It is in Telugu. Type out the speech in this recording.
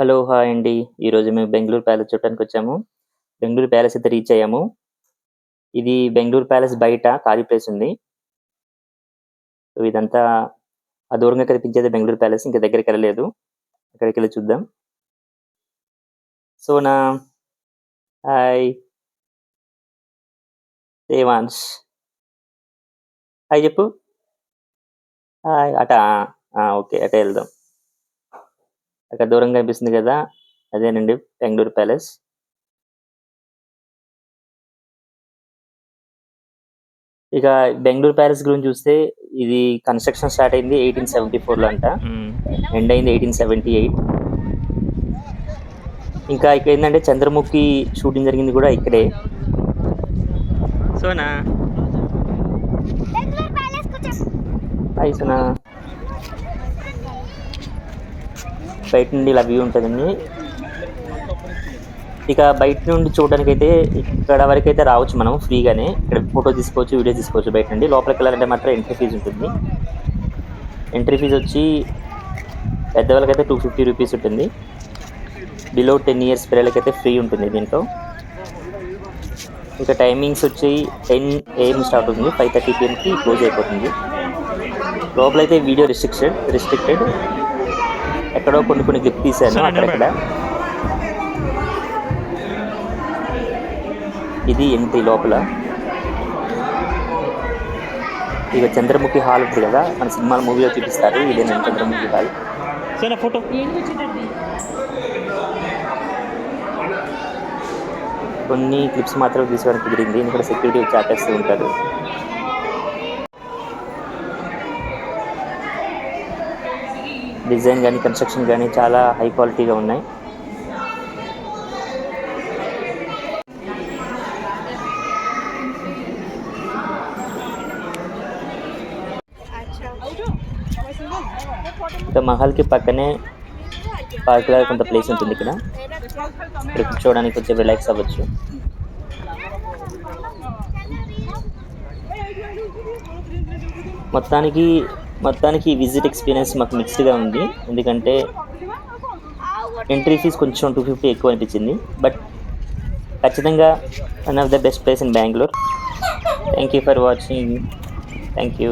హలో హాయ్ అండి. ఈరోజు మేము బెంగళూరు ప్యాలెస్ చూడటానికి వచ్చాము. బెంగళూరు ప్యాలెస్ అయితే రీచ్ అయ్యాము. ఇది బెంగళూరు ప్యాలెస్ బయట ఖాళీ ప్లేస్ ఉంది. సో ఇదంతా ఆ దూరంగా కనిపించేది బెంగళూరు ప్యాలెస్ ఇంకా దగ్గరికి వెళ్ళలేదు. అక్కడికి వెళ్ళి చూద్దాం. సోనా హాయ్. దేవాంశ్ హాయ్ చెప్పు. హాయ్ అట? ఓకే అటే వెళ్దాం. అక్కడ దూరంగా కనిపిస్తుంది కదా? అదేనండి బెంగళూరు ప్యాలెస్. ఇక బెంగళూరు ప్యాలెస్ గురించి చూస్తే ఇది కన్స్ట్రక్షన్ స్టార్ట్ అయింది ఎయిటీన్ సెవెంటీ ఫోర్లో అంట. ఎండ్ అయింది ఎయిటీన్ సెవెంటీ ఎయిట్. ఇంకా ఇక్కడ ఏంటంటే చంద్రముఖి షూటింగ్ జరిగింది కూడా ఇక్కడే. సోనా? హాయ్ సోనా. బయట నుండి ఇలా వ్యూ ఉంటుందండి. ఇక బయట నుండి చూడడానికి అయితే ఇక్కడ వరకు అయితే రావచ్చు మనం ఫ్రీగానే. ఇక్కడ ఫోటో తీసుకోవచ్చు వీడియో తీసుకోవచ్చు బయట నుండి. లోపలికి వెళ్ళాలంటే మాత్రం ఎంట్రీ ఫీజు ఉంటుంది. ఎంట్రీ ఫీజు వచ్చి పెద్దవాళ్ళకైతే టూ ఫిఫ్టీ రూపీస్ ఉంటుంది. బిలో టెన్ ఇయర్స్ పిల్లలకైతే ఫ్రీ ఉంటుంది దీంట్లో. ఇక టైమింగ్స్ వచ్చి టెన్ ఏఎం స్టార్ట్ అవుతుంది. ఫైవ్ థర్టీ పిఎంకి క్లోజ్ అయిపోతుంది. లోపలైతే వీడియో రిస్ట్రిక్టెడ్ రిస్ట్రిక్టెడ్. ఎక్కడో కొన్ని కొన్ని క్లిప్ తీశాను అక్కడక్కడ. ఇది ఎంట్రీ లోపల. ఇక చంద్రముఖి హాల్ ఉంటుంది కదా మన సినిమాల మూవీలో చూపిస్తారు ఇదేనా చంద్రముఖి హాల్. ఫోటో. కొన్ని క్లిప్స్ మాత్రం తీసుకోవడానికి కుదిరింది ఎందుకంటే సెక్యూరిటీ వచ్చి ఆపేస్తూ ఉంటారు. డిజైన్ కానీ కన్స్ట్రక్షన్ కానీ చాలా హై క్వాలిటీగా ఉన్నాయి. ఇక మహల్కి పక్కనే పార్క్ లాగా కొంత ప్లేస్ ఉంటుంది ఇక్కడ. ఇక్కడ కూర్చోవడానికి కొంచెం రిలాక్స్ అవ్వచ్చు. మొత్తానికి మొత్తానికి విజిట్ ఎక్స్పీరియన్స్ మాకు మిక్స్డ్గా ఉంది. ఎందుకంటే ఎంట్రీ ఫీజ్ కొంచెం టూ ఫిఫ్టీ ఎక్కువ అనిపించింది. బట్ ఖచ్చితంగా one of the best place in Bengaluru thank you for watching thank you